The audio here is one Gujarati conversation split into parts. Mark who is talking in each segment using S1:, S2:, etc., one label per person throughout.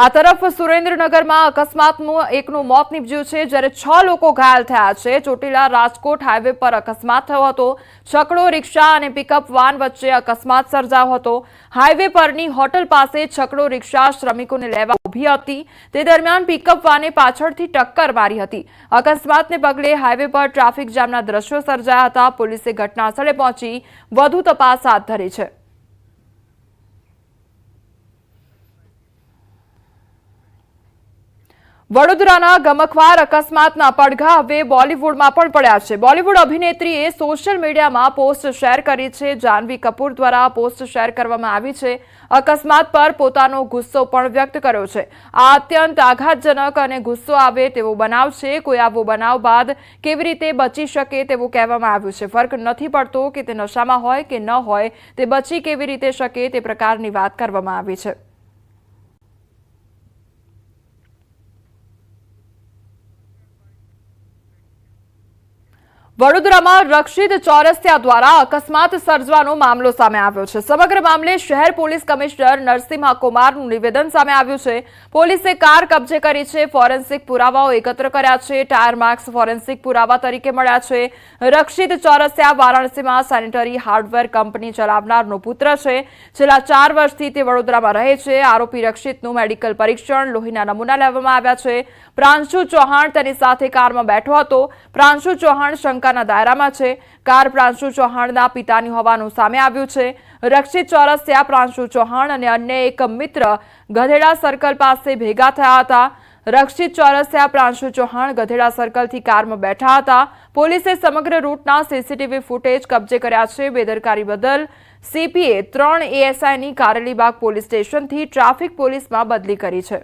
S1: આ તરફ સુરેન્દ્રનગરમાં અકસ્માતનું એકનું મોત નીપજ્યું છે જ્યારે છ લોકો ઘાયલ થયા છે ચોટીલા રાજકોટ હાઈવે પર અકસ્માત થયો હતો છકડો રિક્ષા અને પિકઅપ વાન વચ્ચે અકસ્માત સર્જાયો હતો હાઈવે પરની હોટલ પાસે છકડો રિક્ષા શ્રમિકોને લેવા ઊભી હતી તે દરમિયાન પિકઅપ વાને પાછળથી ટક્કર મારી હતી અકસ્માતને પગલે હાઈવે પર ટ્રાફિક જામના દ્રશ્યો સર્જાયા હતા પોલીસે ઘટનાસ્થળે પહોંચી વધુ તપાસ હાથ ધરી છે વડોદરાના ગમખવાર અકસ્માતના પડઘા હવે બોલિવૂડમાં પણ પડ્યા છે બોલિવૂડ અભિનેત્રીએ સોશિયલ મીડિયામાં પોસ્ટ શેર કરી છે જાનવી કપૂર દ્વારા પોસ્ટ શેર કરવામાં આવી છે અકસ્માત પર પોતાનો ગુસ્સો પણ વ્યક્ત કર્યો છે આ અત્યંત આઘાતજનક અને ગુસ્સો આવે તેવો બનાવ છે કોઈ આવો બનાવ બાદ કેવી રીતે બચી શકે તેવું કહેવામાં આવ્યું છે ફર્ક નથી પડતો કે તે નશામાં હોય કે ન હોય તે બચી કેવી રીતે શકે તે પ્રકારની વાત કરવામાં આવી છે વડોદરામાં રક્ષિત ચોરસિયા દ્વારા અકસ્માત સર્જવાનો મામલો સામે આવ્યો છે સમગ્ર મામલે શહેર પોલીસ કમિશનર નરસિંહ કુમારનું નિવેદન સામે આવ્યું છે પોલીસે કાર કબજે કરી છે ફોરેન્સિક પુરાવાઓ એકત્ર કર્યા છે ટાયર માર્ક્સ ફોરેન્સિક પુરાવા તરીકે મળ્યા છે રક્ષિત ચોરસિયા વારાણસીમાં સેનિટરી હાર્ડવેર કંપની ચલાવનારનો પુત્ર છે છેલ્લા ચાર વર્ષથી તે વડોદરામાં રહે છે આરોપી રક્ષિતનું મેડિકલ પરીક્ષણ લોહીના નમૂના લેવામાં આવ્યા છે પ્રાંશુ ચૌહાણ તેની સાથે કારમાં બેઠો હતો પ્રાંશુ ચૌહાણ શંકા હત્યાના દાયરામાં છે કાર પ્રાંશુ ચૌહાણના પિતાની હોવાનું સામે આવ્યું છે રક્ષિત ચોરસિયા પ્રાંશુ ચૌહાણ અને અન્ય એક મિત્ર ગધેડા સર્કલ પાસે ભેગા થયા હતા રક્ષિત ચોરસિયા પ્રાંશુ ચૌહાણ ગધેડા સર્કલથી કારમાં બેઠા હતા પોલીસે સમગ્ર રૂટના સીસીટીવી ફૂટેજ કબજે કર્યા છે બેદરકારી બદલ સીપીએ ત્રણ એએસઆઈની કારેલીબાગ પોલીસ સ્ટેશનથી ટ્રાફિક પોલીસમાં બદલી કરી છે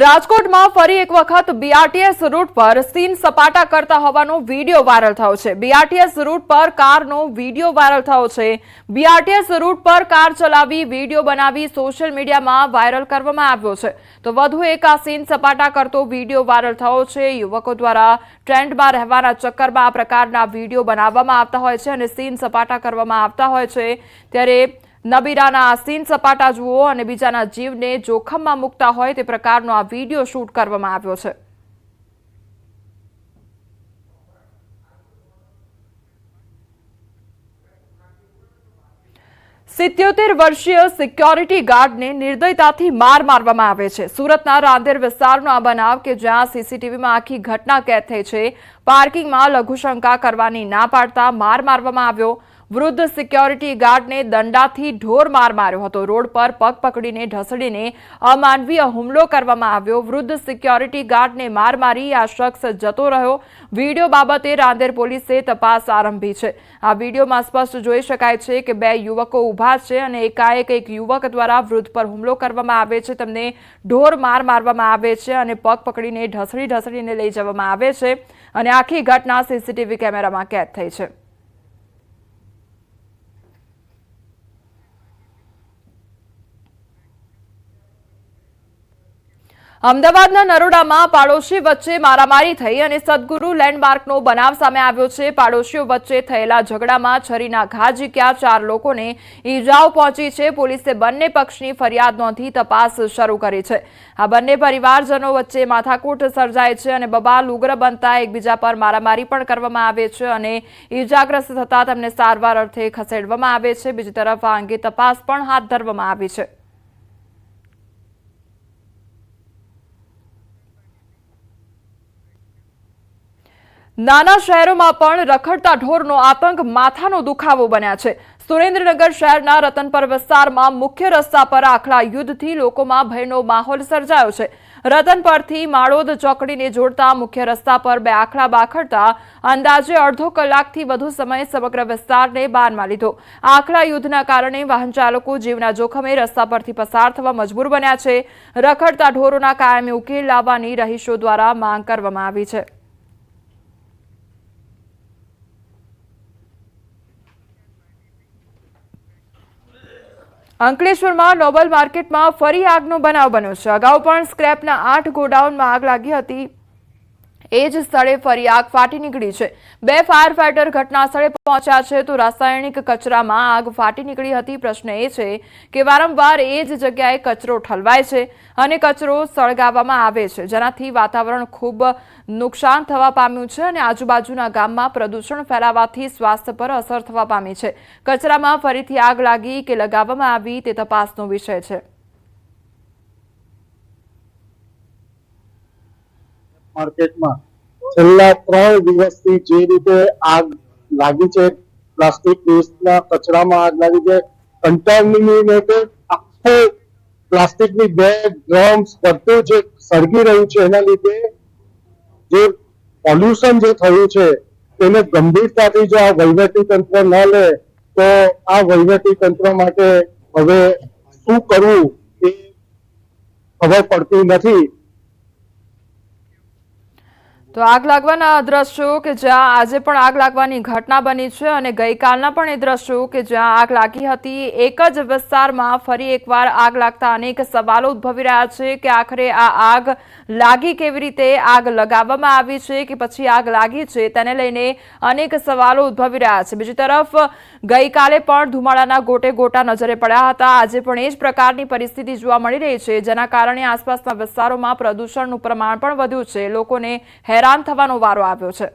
S1: રાજકોટમાં ફરી એક વખત બીઆરટીએસ રૂટ પર સીન સપાટા કરતા હોવાનો વિડીયો વાયરલ થયો છે બીઆરટીએસ રૂટ પર કારનો વિડીયો વાયરલ થયો છે બીઆરટીએસ રૂટ પર કાર ચલાવી વિડીયો બનાવી સોશિયલ મીડિયામાં વાયરલ કરવામાં આવ્યો છે તો વધુ એક આ સીન સપાટા કરતો વિડીયો વાયરલ થયો છે યુવકો દ્વારા ટ્રેન્ડમાં રહેવાના ચક્કરમાં આ પ્રકારના વિડીયો બનાવવામાં આવતા હોય છે અને સીન સપાટા કરવામાં આવતા હોય છે ત્યારે નબીરાના આ સીન સપાટા જુઓ અને બીજાના જીવને જોખમમાં મૂકતા હોય તે પ્રકારનો આ વિડીયો શૂટ કરવામાં આવ્યો છે સિત્યોતેર વર્ષીય સિક્યોરિટી ગાર્ડને નિર્દયતાથી માર મારવામાં આવે છે સુરતના રાંદેર વિસ્તારનો આ બનાવ કે જ્યાં સીસીટીવીમાં આખી ઘટના કેદ થઈ છે પાર્કિંગમાં લઘુશંકા કરવાની ના પાડતા માર મારવામાં આવ્યો વૃદ્ધ સિક્યોરિટી ગાર્ડને દંડાથી ઢોર માર માર્યો હતો રોડ પર પગ પકડીને ઢસડીને અમાનવીય હુમલો કરવામાં આવ્યો વૃદ્ધ સિક્યોરિટી ગાર્ડને માર મારી આ શખ્સ જતો રહ્યો વિડીયો બાબતે રાંદેર પોલીસે તપાસ આરંભી છે આ વિડીયોમાં સ્પષ્ટ જોઈ શકાય છે કે બે યુવકો ઊભા છે અને એકાએક એક યુવક દ્વારા વૃદ્ધ પર હુમલો કરવામાં આવે છે તેમને ઢોર માર મારવામાં આવે છે અને પગ પકડીને ઢસડી ઢસડીને લઈ જવામાં આવે છે અને આખી ઘટના સીસીટીવી કેમેરામાં કેદ થઈ છે અમદાવાદના નરોડામાં પાડોશી વચ્ચે મારામારી થઈ અને સદગુરુ લેન્ડમાર્કનો બનાવ સામે આવ્યો છે પાડોશીઓ વચ્ચે થયેલા ઝઘડામાં છરીના ઘા ઝીક્યા ચાર લોકોને ઈજાઓ પહોંચી છે પોલીસે બંને પક્ષની ફરિયાદ નોંધી તપાસ શરૂ કરી છે આ બંને પરિવારજનો વચ્ચે માથાકૂટ સર્જાય છે અને બબાલ ઉગ્ર બનતા એકબીજા પર મારામારી પણ કરવામાં આવે છે અને ઈજાગ્રસ્ત થતાં તેમને સારવાર અર્થે ખસેડવામાં આવે છે બીજી તરફ આ અંગે તપાસ પણ હાથ ધરવામાં આવી છે નાના શહેરોમાં પણ રખડતા ઢોરનો આતંક માથાનો દુખાવો બન્યા છે સુરેન્દ્રનગર શહેરના રતનપર વિસ્તારમાં મુખ્ય રસ્તા પર આખલા યુદ્ધથી લોકોમાં ભયનો માહોલ સર્જાયો છે રતનપરથી માળોદ ચોકડીને જોડતા મુખ્ય રસ્તા પર બે આખલા બાખડતા અંદાજે અડધો કલાકથી વધુ સમય સમગ્ર વિસ્તારને બાનમાં લીધો આખલા યુદ્ધના કારણે વાહન ચાલકો જીવના જોખમે રસ્તા પરથી પસાર થવા મજબૂર બન્યા છે રખડતા ઢોરોના કાયમી ઉકેલ લાવવાની રહીશો દ્વારા માંગ કરવામાં આવી છે અંકલેશ્વરમાં નોબલ માર્કેટમાં ફરી આગનો બનાવ બન્યો છે અગાઉ પણ સ્ક્રેપના આઠ ગોડાઉનમાં આગ લાગી હતી એ જ સ્થળે ફરી આગ ફાટી નીકળી છે બે ફાયર ફાઈટર ઘટના સ્થળે પહોંચ્યા છે તો રાસાયણિક કચરામાં આગ ફાટી નીકળી હતી પ્રશ્ન એ છે કે વારંવાર એ જ જગ્યાએ કચરો ઠલવાય છે અને કચરો સળગાવવામાં આવે છે જેનાથી વાતાવરણ ખૂબ નુકસાન થવા પામ્યું છે અને આજુબાજુના ગામમાં પ્રદૂષણ ફેલાવાથી સ્વાસ્થ્ય પર અસર થવા પામી છે કચરામાં ફરીથી આગ લાગી કે લગાવવામાં આવી તે તપાસનો વિષય છે માર્કેટમાં છેલ્લા ત્રણ દિવસથી જે રીતે આગ લાગી છે પ્લાસ્ટિક વેસ્ટના કચરામાં આગ લાગી છે કન્ટામિનેટેડ આખો પ્લાસ્ટિકની બેગ ડ્રમ્સ બધું જે સળગી રહ્યું છે એના લીધે જે પોલ્યુશન જે થયું છે એને ગંભીરતાથી જો આ વહીવટી તંત્ર ન લે તો આ વહીવટી તંત્ર માટે હવે શું કરવું એ ખબર પડતી નથી તો આગ લાગવાના દ્રશ્યો કે જ્યાં આજે પણ આગ લાગવાની ઘટના બની છે અને ગઈકાલના પણ એ દ્રશ્યો કે જ્યાં આગ લાગી હતી એક જ વિસ્તારમાં ફરી એકવાર આગ લાગતા અનેક સવાલો ઉદ્ભવી રહ્યા છે કે આખરે આ આગ લાગી કેવી રીતે આગ લગાવવામાં આવી છે કે પછી આગ લાગી છે તેને લઈને અનેક સવાલો ઉદ્ભવી રહ્યા છે બીજી તરફ ગઈકાલે પણ ધુમાડાના ગોટે ગોટા નજરે પડ્યા હતા આજે પણ એ જ પ્રકારની પરિસ્થિતિ જોવા મળી રહી છે જેના કારણે આસપાસના વિસ્તારોમાં પ્રદૂષણનું પ્રમાણ પણ વધ્યું છે લોકોને હેરાન હેરાન થવાનો વારો આવ્યો છે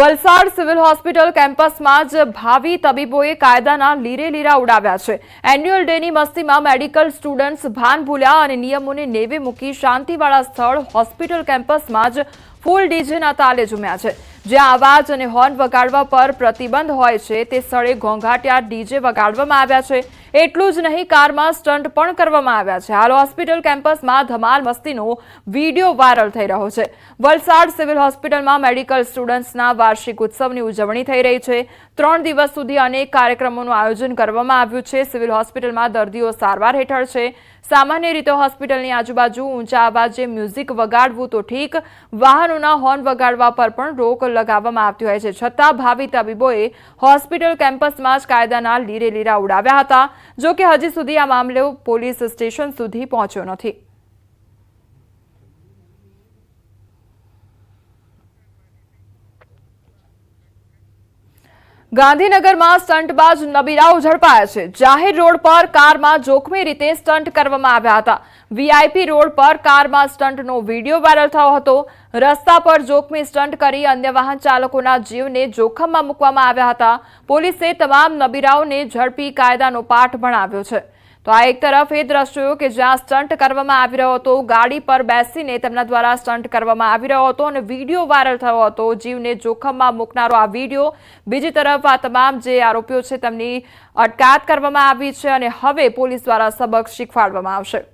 S1: વલસાડ સિવિલ હોસ્પિટલ કેમ્પસમાં જ ભાવિ તબીબોએ કાયદાના લીરે લીરા ઉડાવ્યા છે એન્યુઅલ ડેની મસ્તીમાં મેડિકલ સ્ટુડન્ટ્સ ભાન ભૂલ્યા અને નિયમોને નેવે મૂકી શાંતિવાળા સ્થળ હોસ્પિટલ કેમ્પસમાં જ ફૂલ ડીજેના તાલે ઝૂમ્યા છે જ્યાં અવાજ અને હોર્ન વગાડવા પર પ્રતિબંધ હોય છે તે સ્થળે ઘોંઘાટિયા ડીજે વગાડવામાં આવ્યા છે એટલું જ નહીં કારમાં સ્ટન્ટ પણ કરવામાં આવ્યા છે હાલ હોસ્પિટલ કેમ્પસમાં ધમાલ મસ્તીનો વિડીયો વાયરલ થઈ રહ્યો છે વલસાડ સિવિલ હોસ્પિટલમાં મેડિકલ સ્ટુડન્ટ્સના વાર્ષિક ઉત્સવની ઉજવણી થઈ રહી છે ત્રણ દિવસ સુધી અનેક કાર્યક્રમોનું આયોજન કરવામાં આવ્યું છે સિવિલ હોસ્પિટલમાં દર્દીઓ સારવાર હેઠળ છે સામાન્ય રીતે હોસ્પિટલની આજુબાજુ ઊંચા અવાજે મ્યુઝિક વગાડવું તો ઠીક વાહનોના હોર્ન વગાડવા પર પણ રોક લગાવવામાં આવતી હોય છે છતાં ભાવિ તબીબોએ હોસ્પિટલ કેમ્પસમાં જ કાયદાના લીરે લીરા ઉડાવ્યા હતા જોકે હજી સુધી આ મામલો પોલીસ સ્ટેશન સુધી પહોંચ્યો નથી ગાંધીનગરમાં સ્ટંટબાજ નબીરાઓ ઝડપાયા છે જાહેર રોડ પર કારમાં જોખમી રીતે સ્ટંટ કરવામાં આવ્યા હતા વીઆઈપી રોડ પર કારમાં સ્ટંટનો વિડીયો વાયરલ થયો હતો રસ્તા પર જોખમી સ્ટંટ કરી અન્ય વાહન ચાલકોના જીવને જોખમમાં મૂકવામાં આવ્યા હતા પોલીસે તમામ નબીરાઓને ઝડપી કાયદાનો પાઠ ભણાવ્યો છે તો આ એક તરફ એ દ્રશ્યો કે જ્યાં સ્ટન્ટ કરવામાં આવી રહ્યો હતો ગાડી પર બેસીને તેમના દ્વારા સ્ટન્ટ કરવામાં આવી રહ્યો હતો અને વિડીયો વાયરલ થયો હતો જીવને જોખમમાં મૂકનારો આ વિડીયો બીજી તરફ આ તમામ જે આરોપીઓ છે તેમની અટકાયત કરવામાં આવી છે અને હવે પોલીસ દ્વારા સબક શીખવાડવામાં આવશે